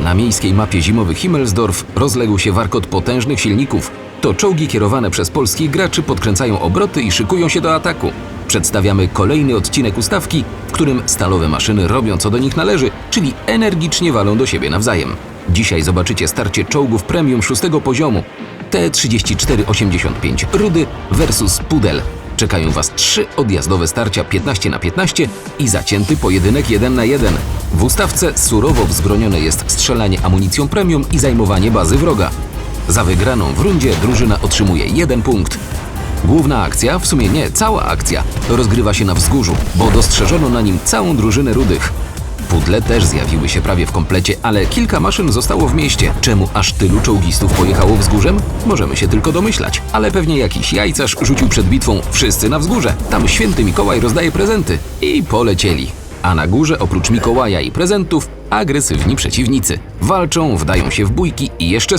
Na miejskiej mapie zimowych Himmelsdorf rozległ się warkot potężnych silników. To czołgi kierowane przez polskich graczy podkręcają obroty i szykują się do ataku. Przedstawiamy kolejny odcinek ustawki, w którym stalowe maszyny robią co do nich należy, czyli energicznie walą do siebie nawzajem. Dzisiaj zobaczycie starcie czołgów premium szóstego poziomu. T-3485 Rudy versus Pudel. Czekają Was trzy odjazdowe starcia 15 na 15 i zacięty pojedynek 1 na 1. W ustawce surowo wzbronione jest strzelanie amunicją premium i zajmowanie bazy wroga. Za wygraną w rundzie drużyna otrzymuje jeden punkt. Główna akcja, w sumie nie, cała akcja, rozgrywa się na wzgórzu, bo dostrzeżono na nim całą drużynę rudych. Pudle też zjawiły się prawie w komplecie, ale kilka maszyn zostało w mieście. Czemu aż tylu czołgistów pojechało wzgórzem? Możemy się tylko domyślać, ale pewnie jakiś jajcarz rzucił przed bitwą wszyscy na wzgórze. Tam święty Mikołaj rozdaje prezenty i polecieli. A na górze oprócz Mikołaja i prezentów agresywni przeciwnicy. Walczą, wdają się w bójki i jeszcze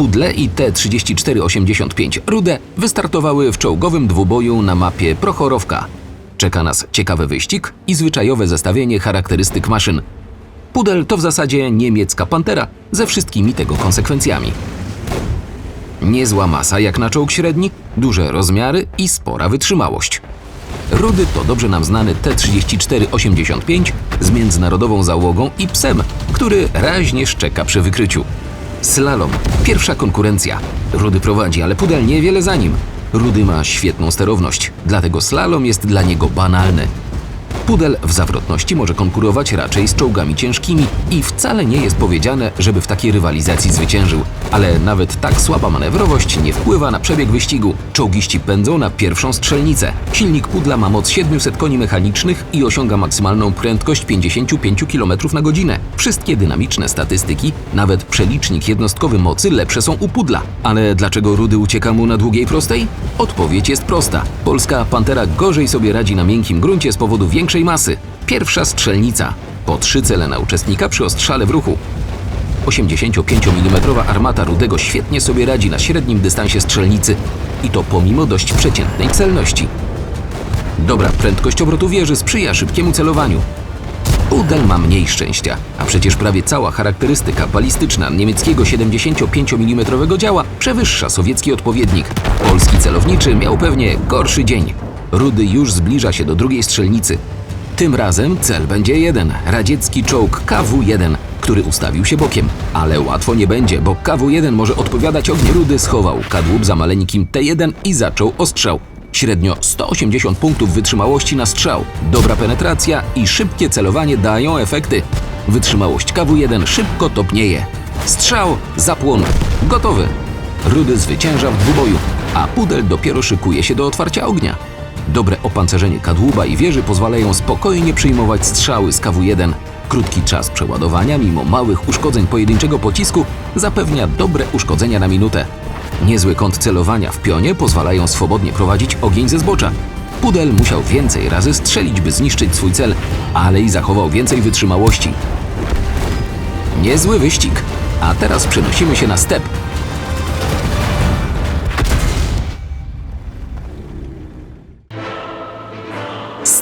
Pudle i T-3485 Rude wystartowały w czołgowym dwuboju na mapie Prochorowka. Czeka nas ciekawy wyścig i zwyczajowe zestawienie charakterystyk maszyn. Pudel to w zasadzie niemiecka pantera ze wszystkimi tego konsekwencjami. Niezła masa jak na czołg średni, duże rozmiary i spora wytrzymałość. Rudy to dobrze nam znany T-3485 z międzynarodową załogą i psem, który raźnie szczeka przy wykryciu. Slalom. Pierwsza konkurencja. Rudy prowadzi, ale Pudel niewiele za nim. Rudy ma świetną sterowność, dlatego slalom jest dla niego banalny. Pudel w zawrotności może konkurować raczej z czołgami ciężkimi i wcale nie jest powiedziane, żeby w takiej rywalizacji zwyciężył. Ale nawet tak słaba manewrowość nie wpływa na przebieg wyścigu. Czołgiści pędzą na pierwszą strzelnicę. Silnik Pudla ma moc 700 koni mechanicznych i osiąga maksymalną prędkość 55 km na godzinę. Wszystkie dynamiczne statystyki, nawet przelicznik jednostkowy mocy lepsze są u Pudla. Ale dlaczego Rudy ucieka mu na długiej prostej? Odpowiedź jest prosta. Polska Pantera gorzej sobie radzi na miękkim gruncie z powodu większej masy. Pierwsza strzelnica. Po trzy cele na uczestnika przy ostrzale w ruchu. 85 mm armata Rudego świetnie sobie radzi na średnim dystansie strzelnicy i to pomimo dość przeciętnej celności. Dobra prędkość obrotu wieży sprzyja szybkiemu celowaniu. Udel ma mniej szczęścia, a przecież prawie cała charakterystyka balistyczna niemieckiego 75 mm działa przewyższa sowiecki odpowiednik. Polski celowniczy miał pewnie gorszy dzień. Rudy już zbliża się do drugiej strzelnicy. Tym razem cel będzie jeden radziecki czołg KW-1, który ustawił się bokiem. Ale łatwo nie będzie, bo KW-1 może odpowiadać ogniu. Rudy schował kadłub za maleńkim T1 i zaczął ostrzał. Średnio 180 punktów wytrzymałości na strzał. Dobra penetracja i szybkie celowanie dają efekty. Wytrzymałość KW-1 szybko topnieje. Strzał, zapłon, gotowy. Rudy zwycięża w dwuboju, a Pudel dopiero szykuje się do otwarcia ognia. Dobre opancerzenie kadłuba i wieży pozwalają spokojnie przyjmować strzały z KW-1. Krótki czas przeładowania, mimo małych uszkodzeń pojedynczego pocisku, zapewnia dobre uszkodzenia na minutę. Niezły kąt celowania w pionie pozwalają swobodnie prowadzić ogień ze zbocza. Pudel musiał więcej razy strzelić, by zniszczyć swój cel, ale i zachował więcej wytrzymałości. Niezły wyścig. A teraz przenosimy się na step.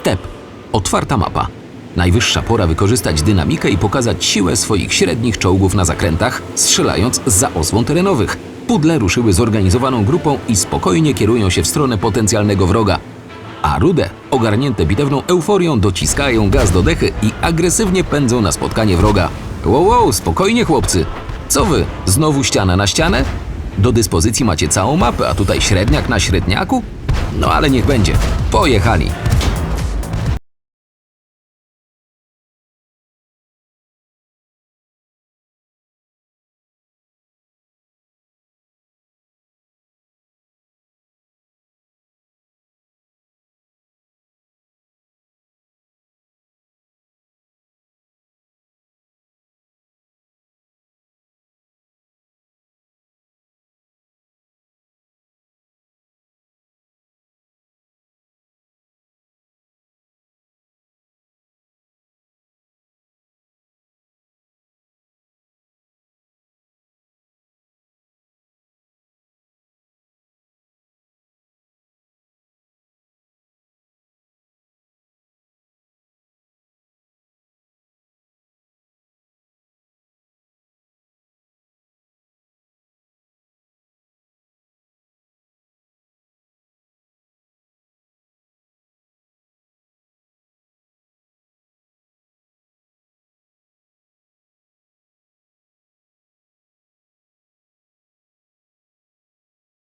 Step. Otwarta mapa. Najwyższa pora wykorzystać dynamikę i pokazać siłę swoich średnich czołgów na zakrętach, strzelając za osłon terenowych. Pudle ruszyły zorganizowaną grupą i spokojnie kierują się w stronę potencjalnego wroga. A rude, ogarnięte bitewną euforią, dociskają gaz do dechy i agresywnie pędzą na spotkanie wroga. Wow, wow, spokojnie chłopcy. Co wy, znowu ściana na ścianę? Do dyspozycji macie całą mapę, a tutaj średniak na średniaku? No ale niech będzie. Pojechali.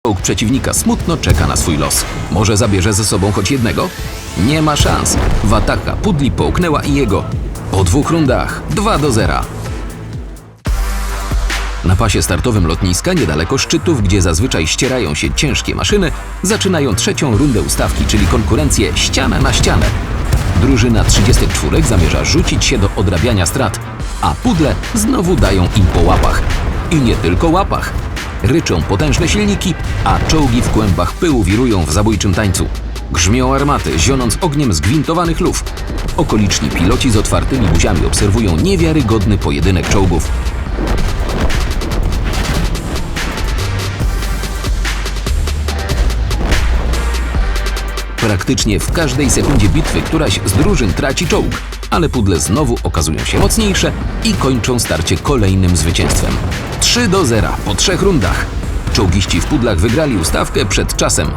Czołg przeciwnika smutno czeka na swój los. Może zabierze ze sobą choć jednego? Nie ma szans. Wataka pudli połknęła i jego. Po dwóch rundach 2 do 0. Na pasie startowym lotniska, niedaleko szczytów, gdzie zazwyczaj ścierają się ciężkie maszyny, zaczynają trzecią rundę ustawki, czyli konkurencję ściana na ścianę. Drużyna 34 zamierza rzucić się do odrabiania strat, a pudle znowu dają im po łapach. I nie tylko łapach. Ryczą potężne silniki, a czołgi w kłębach pyłu wirują w zabójczym tańcu. Grzmią armaty, zionąc ogniem zgwintowanych luf. Okoliczni piloci z otwartymi buziami obserwują niewiarygodny pojedynek czołgów. Praktycznie w każdej sekundzie bitwy któraś z drużyn traci czołg, ale pudle znowu okazują się mocniejsze i kończą starcie kolejnym zwycięstwem. 3 do 0 po trzech rundach. Czołgiści w pudlach wygrali ustawkę przed czasem.